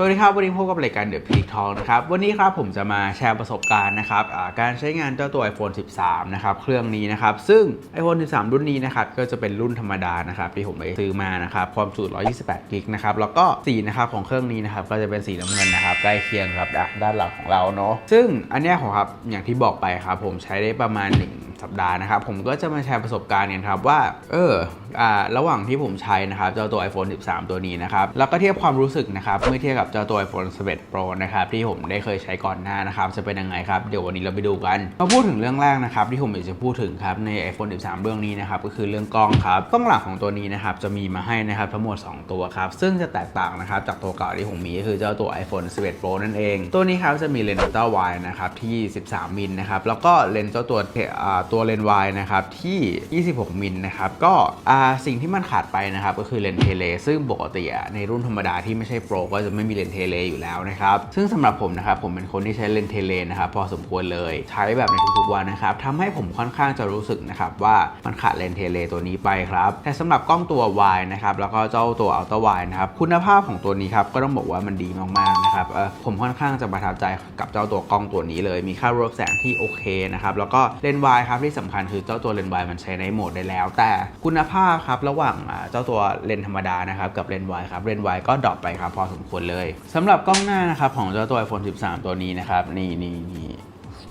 สวัสดีครับ วันนี้พบกับรายการ The Peak Talk นะครับ วันนี้ครับผมจะมาแชร์ประสบการณ์นะครับการใช้งานเจ้าตัว iPhone 13 นะครับ เครื่องนี้นะครับ ซึ่ง iPhone 13 รุ่นนี้นะครับ ก็จะเป็นรุ่นธรรมดานะครับ ที่ผมไปซื้อมานะครับ ความจุ128กิกนะครับ แล้วก็สีนะครับของเครื่องนี้นะครับ ก็จะเป็นสีน้ำเงินนะครับ ใกล้เคียงครับด้านหลังของเราเนาะซึ่งอันนี้ของครับอย่างที่บอกไปครับผมใช้ได้ประมาณ1 สัปดาห์นะครับ ผมก็จะมาแชร์ประสบการณ์กันครับว่า เอออ่าระหว่างที่ผมใช้นะครับเจ้าตัว iPhone 13 ตัวนี้นะครับ แล้วก็เทียบความรู้สึกนะครับเมื่อเทียบกับเจ้าตัว iPhone 11 Pro นะครับที่ผมได้เคยใช้ก่อนหน้านะครับจะเป็นยังไงครับเดี๋ยววันนี้เราไปดูกันมาพูดถึงเรื่องแรกนะครับที่ผมอยากจะพูดถึงครับใน iPhone 13 เรื่องนี้นะครับก็คือเรื่องกล้องครับกล้องหลักของตัวนี้นะครับจะมีมาให้นะครับทั้งหมด 2 ตัวครับซึ่งจะแตกต่างนะครับจากตัวเก่าที่ผมมีก็คือเจ้าตัว iPhone 11 Pro นั่นเอง ตัวนี้ครับจะมีเลนส์ Ultra Wide นะครับที่ 13 มิลนะครับแล้วก็เลนส์เจ้าตัวอ่าตัวเลนส์ Wide นะครับที่ 26 มิลนะครับก็สิ่งที่มันขาดไปนะครับก็คือเลนส์เทเลซึ่งปกติในรุ่นธรรมดาที่ไม่ใช่โปรก็จะไม่มีเลนส์เทเลอยู่แล้วนะครับซึ่งสำหรับผมนะครับผมเป็นคนที่ใช้เลนส์เทเลนะครับพอสมควรเลยใช้แบบในทุกๆวันนะครับทำให้ผมค่อนข้างจะรู้สึกนะครับว่ามันขาดเลนส์เทเลตัวนี้ไปครับแต่สำหรับกล้องตัว wide นะครับแล้วก็เจ้าตัว ultra wide นะครับคุณภาพของตัวนี้ครับก็ต้องบอกว่ามันดีมากๆนะครับผมค่อนข้างจะประทับใจกับเจ้าตัวกล้องตัวนี้เลย มีค่าเวิร์กแสงที่โอเคนะครับแล้วก็เลนส์ wide ครับที่สำคัญคือเจ้าตัวเลนส์ wide มันใช้ในโหมดได้แล้ว แต่คุณภาพครับระหว่างเจ้าตัวเลนส์ธรรมดานะครับกับเลนส์ wide ครับเลนส์ wide ก็ดรอปไปครับพอสมควรเลยสำหรับกล้องหน้านะครับของเจ้าตัว iPhone 13 ตัวนี้นะครับนี่นี่นี่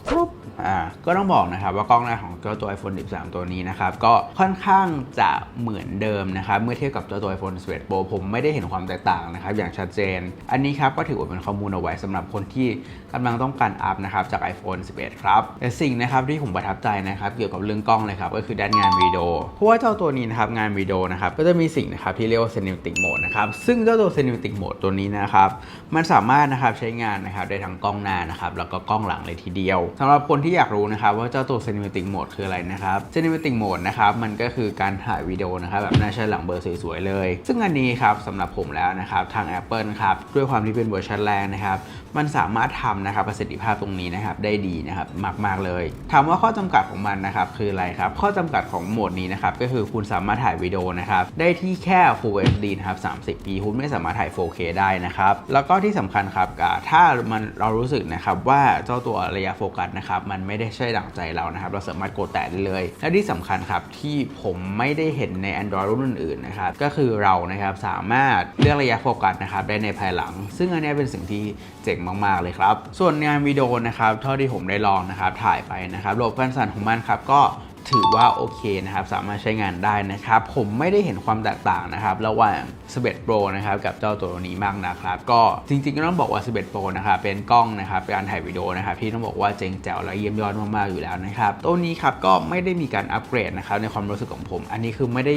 ปุ๊บ อ่าก็ต้องบอกนะครับว่ากล้องหน้าของเจ้าตัว iPhone 13 ตัวนี้นะครับก็ค่อนข้างจะเหมือนเดิมนะครับเมื่อเทียบกับเจ้าตัว iPhone 11 Pro ผมไม่ได้เห็นความแตกต่างนะครับอย่างชัดเจน อันนี้ครับก็ถือว่าเป็นข้อมูลเอาไว้สำหรับคนที่กำลังต้องการอัพนะครับจาก iPhone 11 ครับแต่สิ่งนะครับที่ผมประทับใจนะครับเกี่ยวกับเรื่องกล้องเลยครับก็คือด้านงานวิดีโอเพราะว่าเจ้าตัวนี้นะครับงานวิดีโอนะครับก็จะมีสิ่งนะครับที่เรียกว่า Cinematic Mode นะครับซึ่งเจ้าตัว Cinematic Mode ตัวนี้นะครับมันสามารถนะครับใช้งานนะครับได้ทั้งกล้องหน้านะครับแล้วก็กล้องหลังเลยทีเดียวสำหรับคนทอยากรู้นะครับว่าเจ้าตัว Cinematic Mode คืออะไรนะครับ Cinematic Mode นะครับมันก็คือการถ่ายวิดีโอนะครับแบบหน้าใช้หลังเบอร์สวยๆเลย ซึ่งอันนี้ครับสำหรับผมแล้วนะครับทาง Apple ครับด้วยความที่เป็นเวอร์ชันแรกนะครับมันสามารถทำนะครับประสิทธิภาพตรงนี้นะครับได้ดีนะครับมากๆเลยถามว่าข้อจำกัดของมันนะครับคืออะไรครับข้อจำกัดของโหมดนี้นะครับก็คือคุณสามารถถ่ายวิดีโอนะครับได้ที่แค่ Full HD นะครับ 30p คุณไม่สามารถถ่าย 4K ได้นะครับแล้วก็ที่สำคัญครับถ้ามันเรารู้สึกนะครับว่าเจ้าตัวระยะโฟกัสนะครับมันไม่ได้ใช่ดั่งใจเรานะครับ เราสามารถกดแตะได้เลย และที่สำคัญครับที่ผมไม่ได้เห็นใน Android รุ่นอื่นๆนะครับ ก็คือเรานะครับสามารถเลือกระยะโฟกัสนะครับได้ในภายหลัง ซึ่งอันนี้เป็นสิ่งที่เจ๋งมากๆเลยครับ ส่วนงานวิดีโอนะครับเท่าที่ผมได้ลองนะครับถ่ายไปนะครับระบบการสั่นของมันครับก็ ถือว่าโอเคนะครับ สามารถใช้งานได้นะครับ ผมไม่ได้เห็นความแตกต่างนะครับ ระหว่าง 11 Pro นะครับกับเจ้าตัวนี้มากนะครับ ก็จริงๆก็ต้องบอกว่า 11 Pro นะครับเป็นกล้องนะครับการถ่ายวิดีโอนะครับที่ต้องบอกว่าเจ๋งแจ๋วและเยี่ยมยอดมากๆอยู่แล้วนะครับตัวนี้ครับก็ไม่ได้มีการอัปเกรดนะครับในความรู้สึกของผม อันนี้คือไม่ได้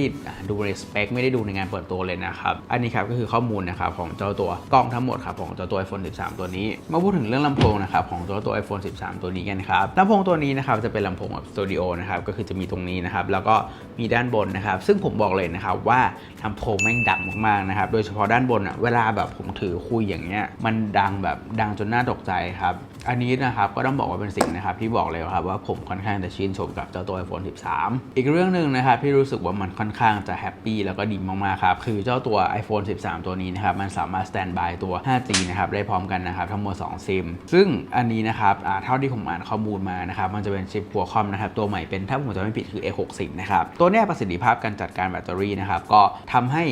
ดูในสเปคไม่ได้ดูในงานเปิดตัวเลยนะครับอันนี้ครับก็คือข้อมูลนะครับของเจ้าตัวกล้องทั้งหมดครับของเจ้าตัว iPhone 13 ตัวนี้ มาพูดถึงเรื่องลำโพงนะครับของเจ้าตัว iPhone 13 ตัวนี้กันครับลำโพงตัวนี้นะครับจะเป็นลำโพงแบบสตูดิโอนะครับก็คือจะมีตรงนี้นะครับ แล้วก็มีด้านบนนะครับ ซึ่งผมบอกเลยนะครับว่าลำโพงแม่งดังมากๆนะครับ โดยเฉพาะด้านบนอะเวลาแบบผมถือคุยอย่างเงี้ยมันดังแบบดังจนน่าตกใจครับ อันนี้นะครับก็ต้องบอกว่าเป็นสิ่งนะครับที่บอกเลยครับว่าผมค่อนข้างจะชื่นชมกับเจ้าตัว iPhone 13 อีกเรื่องหนึ่งนะครับที่รู้สึกว่ามันค่อนข้างจะแฮปปี้แล้วก็ดีมากๆครับคือเจ้าตัว iPhone 13 ตัวนี้นะครับมันสามารถสแตนบายตัว 5G นะครับได้พร้อมกันนะครับทั้งหมด 2 ซิม ซึ่งอันนี้นะครับเท่าที่ผมอ่านข้อมูลมานะครับมันจะเป็นชิปหัวคอมนะครับตัวใหม่เป็นถ้าผมมจะไม่ผิดคือ A60 นะครับ ตัวนี้ประสิทธิภาพการจัดการแบตเตอรี่นะครับ ก็ทำให้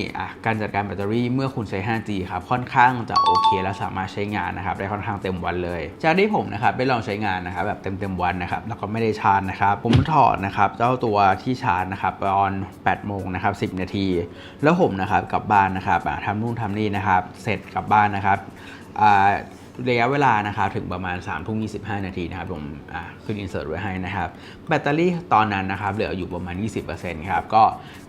การจัดการแบตเตอรี่เมื่อคุณใช้ 5G ครับ ค่อนข้างจะโอเคและสามารถใช้งานนะครับ ได้ค่อนข้างเต็มวันเลย จากที่ผมนะครับได้ลองใช้งานนะครับแบบเต็มเต็มวันนะครับ แล้วก็ไม่ได้ชาร์จนะครับ ผมถอดนะครับเจ้าตัวที่ชาร์จนะครับตอน8โมงนะครับ10 นาที แล้วผมนะครับกลับบ้านนะครับทำนู่นทำนี่นะครับ เสร็จกลับบ้านนะครับ ระยะเวลานะครับถึงประมาณ3ามทุ่มยีนาทีนะครับผมขึ้นอินเสิร์ตไว้ให้นะครับ แบตเตอรี่ตอนนั้นนะครับเหลืออยู่ประมาณ 20%ครับก็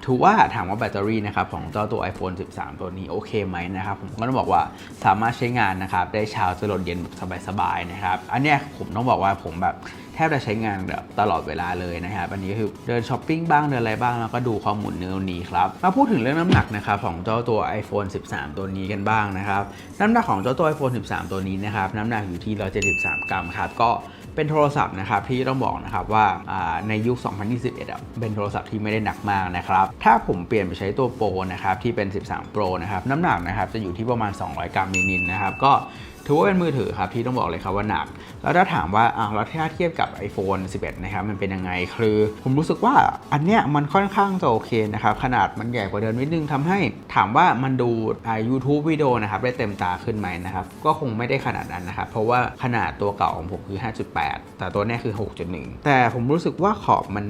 ถือว่าถามว่าแบตเตอรี่นะครับของเจ้าตัว iPhone 13 ตัวนี้โอเคไหมนะครับผมก็ต้องบอกว่าสามารถใช้งานนะครับได้เช้าจรดเย็นสบายๆนะครับ อันเนี้ยผมต้องบอกว่าผมแบบ ทบจะใช้งานแบบตลอดเวลาเลยนะครับอันนี้ก็คือเดินช้อปปิ้งบ้างเดินอะไรบ้างแล้วก็ดูข้อมูลเนื้อนี้ครับมาพูดถึงเรื่องน้ำหนักนะครับของเจ้าตัว iPhone 13 ตัวนี้กันบ้างนะครับน้ำหนักของเจ้าตัว iPhone 13 ตัวนี้นะครับน้ำหนักอยู่ที่ 173 กรัมครับก็เป็นโทรศัพท์นะครับที่ต้องบอกนะครับว่าในยุค 2021 เป็นโทรศัพท์ที่ไม่ได้หนักมากนะครับถ้าผมเปลี่ยนไปใช้ตัวโปรนะครับที่เป็น 13 Pro นะครับน้ำหนักนะครับจะอยู่ที่ประมาณ 200 กรัมนิดๆนะครับก็ ถือว่าเป็นมือถือครับที่ต้องบอกเลยครับว่าหนัก แล้วถ้าถามว่าอ้าวแล้วถ้าเทียบกับ iPhone 11 นะครับ มันเป็นยังไง คือ ผมรู้สึกว่าอันเนี้ยมันค่อนข้างจะโอเคนะครับ ขนาดมันใหญ่กว่าเดิมนิดนึงทำให้ถามว่ามันดูอ่า YouTube วิดีโอนะครับ ได้เต็มตาขึ้นไหมนะครับ ก็คงไม่ได้ขนาดนั้นนะครับ เพราะว่าขนาดตัวเก่าของผมคือ 5.8 แต่ตัวนี้คือ 6.1 แต่ผมรู้สึกว่าขอบมัน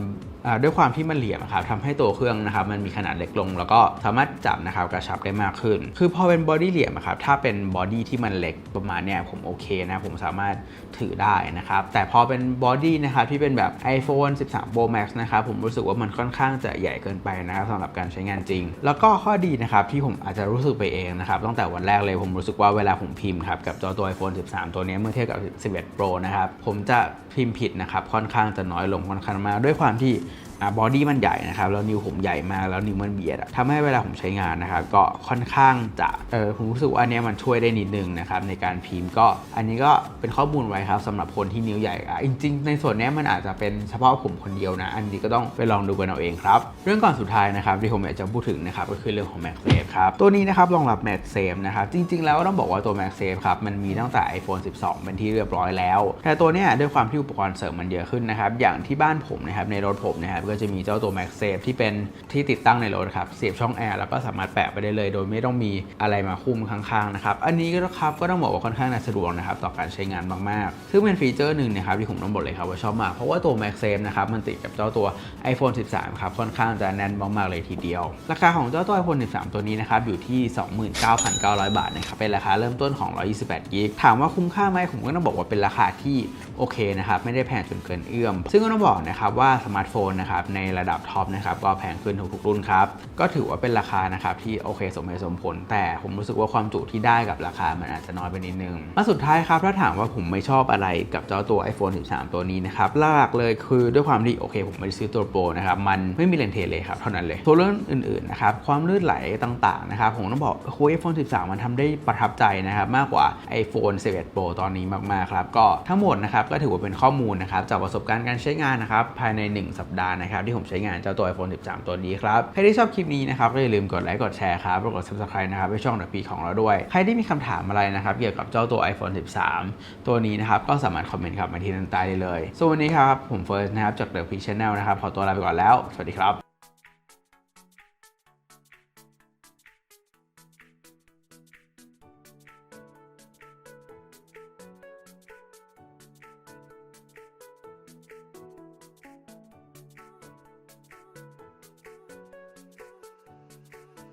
ด้วยความที่มันเหลี่ยมครับทำให้ตัวเครื่องนะครับมันมีขนาดเล็กลง แล้วก็สามารถจับนะครับกระชับได้มากขึ้น คือพอเป็นบอดี้เหลี่ยมครับถ้าเป็นบอดี้ที่มันเล็กประมาเนี้ยผมโอเคนะ ผมสามารถถือได้นะครับ แต่พอเป็นบอดี้นะครับที่เป็นแบบ iPhone 13 Pro Max นะครับผมรู้สึกว่ามันค่อนข้างจะใหญ่เกินไปนะครับสำหรับการใช้งานจริง แล้วก็ข้อดีนะครับที่ผมอาจจะรู้สึกไปเองนะครับตั้งแต่วันแรกเลยผมรู้สึกว่าเวลาผมพิมพ์ครับกับจอตัว iPhone 13 ตัวนี้เมื่อเทียบกับ 11 Pro นะครับผมจะพิมพ์ผิดนะครับค่อนข้างจะน้อยลงค่อนข้างมากด้วยความที่ บอดี้มันใหญ่นะครับ แล้วนิ้วผมใหญ่มากแล้วนิ้วมันเบียดทำให้เวลาผมใช้งานนะครับ ก็ค่อนข้างจะเออผมรู้สึกว่าอันเนี้ยมันช่วยได้นิดนึงนะครับในการพิมพ์ก็อันนี้ก็เป็นข้อมูลไว้ครับสำหรับคนที่นิ้วใหญ่อะจริง ๆ ในส่วนนี้มันอาจจะเป็นเฉพาะผมคนเดียวนะ อันนี้ก็ต้องไปลองดูกันเอาเองครับเรื่องก่อนสุดท้ายนะครับที่ผมอยากจะพูดถึงนะครับก็คือเรื่องของ MagSafe ครับตัวนี้นะครับรองรับ MagSafe นะครับจริง ๆ แล้วต้องบอกว่าตัว MagSafe ครับมันมีตั้งแต่ iPhone 12 เป็นที่เรียบร้อยแล้ว แต่ตัวเนี้ยด้วยความที่อุปกรณ์เสริมมันเยอะขึ้นนะครับอย่างที่บ้านผมนะครับในรถผมนะครับก็จะมีเจ้าตัว MagSafe ที่เป็นที่ติดตั้งในรถครับเสียบช่องแอร์แล้วก็สามารถแปะไปได้เลย โดยไม่ต้องมีอะไรมาคุ้มข้างๆนะครับอันนี้ก็ครับก็ต้องบอกว่าค่อนข้างน่าสะดวกนะครับต่อการใช้งานมากๆ ซึ่งเป็นฟีเจอร์หนึ่งนะครับที่ผมต้องบอกเลยครับว่าชอบมากเพราะว่าตัว MagSafe นะครับมันติดกับเจ้าตัว iPhone 13 ครับค่อนข้างจะแน่นมากๆเลยทีเดียว ราคาของเจ้าตัว iPhone 13 ตัวนี้นะครับอยู่ที่ 29,900 บาทนะครับเป็นราคาเริ่มต้นของ 128กิกถามว่าคุ้มค่าไหมผมก็ต้องบอกว่าเป็นราคาที่โอเคนะครับไม่ได้แพงจนเกินเอื้อม ซึ่งก็ต้องบอกนะครับว่าสมาร์ทโฟนนะครับในระดับท็อปนะครับก็แพงขึ้นทุกๆรุ่นครับก็ถือว่าเป็นราคานะครับที่โอเคสมเหตุสมผล แต่ผมรู้สึกว่าความจุที่ได้กับราคามันอาจจะน้อยไปนิดนึงมาสุดท้ายครับถ้าถามว่าผมไม่ชอบอะไรกับเจ้าตัว iPhone 13 ตัวนี้นะครับหลักเลยคือด้วยความที่โอเค ผมไม่ได้ซื้อตัวโปรนะครับมันไม่มีเลนเทเลยครับเท่านั้นเลยตัวเรื่องอื่นๆนะครับความลื่นไหลต่างๆนะครับผมต้องบอกคุย iPhone 13 มันทำได้ประทับใจนะครับมากกว่า iPhone 11 Pro ตอนนี้มากๆครับก็ทั้งหมดนะครับก็ถือว่าเป็นข้อมูลนะครับจากประสบการณ์การใช้งานนะครับภายใน 1 สัปดาห์นะครับที่ผมใช้งานเจ้าตัว iPhone 13 ตัวนี้ครับ ใครที่ชอบคลิปนี้นะครับก็อย่าลืมกดไลค์กดแชร์ครับแล้วกด subscribe นะครับให้ช่องเดอะพีของเราด้วย ใครที่มีคำถามอะไรนะครับเกี่ยวกับเจ้าตัว iPhone 13 ตัวนี้นะครับก็สามารถคอมเมนต์ครับมาที่ด้านใต้ได้เลยส่วนวันนี้ครับผมเฟิร์สนะครับจากเดอะพีชแนลนะครับขอตัวลาไปก่อนแล้ว สวัสดีครับ